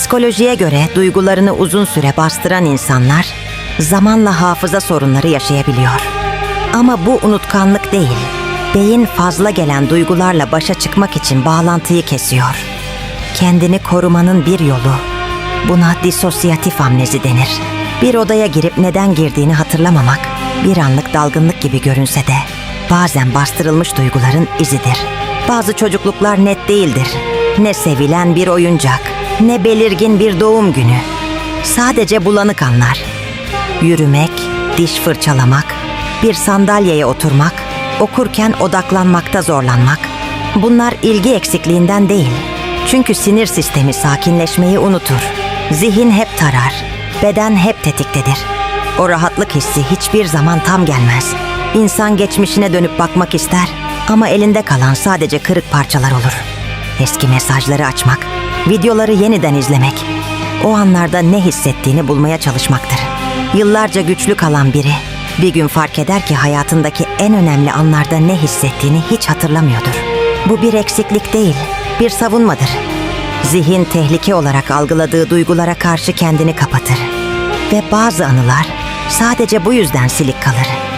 Psikolojiye göre duygularını uzun süre bastıran insanlar zamanla hafıza sorunları yaşayabiliyor. Ama bu unutkanlık değil. Beyin fazla gelen duygularla başa çıkmak için bağlantıyı kesiyor. Kendini korumanın bir yolu. Buna disosyatif amnezi denir. Bir odaya girip neden girdiğini hatırlamamak bir anlık dalgınlık gibi görünse de bazen bastırılmış duyguların izidir. Bazı çocukluklar net değildir. Ne sevilen bir oyuncak, ne belirgin bir doğum günü. Sadece bulanık anlar. Yürümek, diş fırçalamak, bir sandalyeye oturmak, okurken odaklanmakta zorlanmak. Bunlar ilgi eksikliğinden değil. Çünkü sinir sistemi sakinleşmeyi unutur. Zihin hep tarar, beden hep tetiktedir. O rahatlık hissi hiçbir zaman tam gelmez. İnsan geçmişine dönüp bakmak ister ama elinde kalan sadece kırık parçalar olur. Eski mesajları açmak, videoları yeniden izlemek, o anlarda ne hissettiğini bulmaya çalışmaktır. Yıllarca güçlü kalan biri bir gün fark eder ki hayatındaki en önemli anlarda ne hissettiğini hiç hatırlamıyordur. Bu bir eksiklik değil, bir savunmadır. Zihin tehlike olarak algıladığı duygulara karşı kendini kapatır. Ve bazı anılar sadece bu yüzden silik kalır.